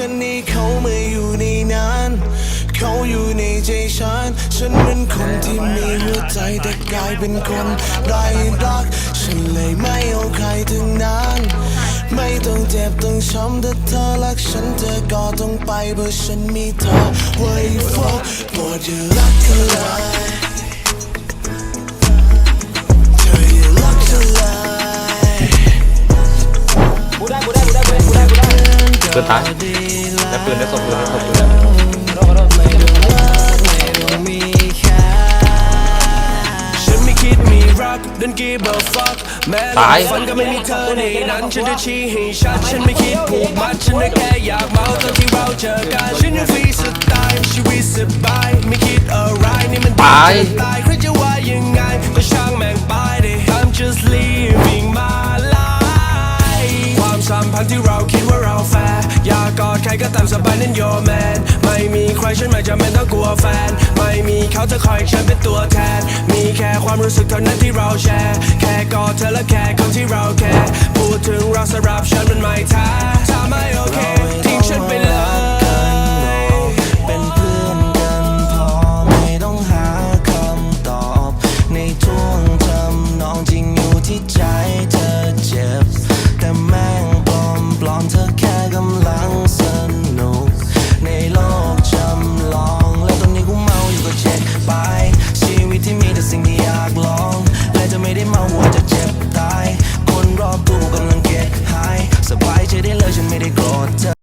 ฉันนี่เขาไม่อยู่ในนั้นเขาอยู่ในใจฉัน ฉันเป็นคนที่มีหัวใจแต่กลายเป็นคนไร้รัก ฉันเลยไม่เอาใครทั้งนั้น ไม่ต้องเจ็บต้องช้ำถ้าเธอรักฉันเธอก็ต้องไปเพราะฉันมีเธอไว้ฟอกโปรดอย่ารักกันเลย ปืนตายได้ปืนได้ศพปืนได้ศพปืนได้ขอโทษขอโทษฉันไม่คิดแม้ตายฝันก็ไม่มีเธอในนั้นฉันจะชี้ให้ชัดฉันไม่คิดผูกมัดฉันแค่อยากเมาตอนที่เราเจอกันฉันยังฟรีสไตล์ชีวิตสบายไม่คิดอะไรนี่มันตายตายใครจะว่ายังไงก็ช่างแม่งไปดิ I'm just living my life ความสัมพันธ์ที่เรา รก็ตามสบายนั่น your man ไม่มีใครฉันไม่จำเป็นต้องกลัวแฟน ไม่มีเขาจะคอยฉันเป็นตัวแทน มีแค่ความรู้สึกเท่านั้นที่เราแชร์ แค่กอดเธอและแค่คนที่เราแคร์พูดถึงเราสำหรับฉันมันไม่ท้ถ้าไม่โอเคทิ้งฉันไปเลยเป็น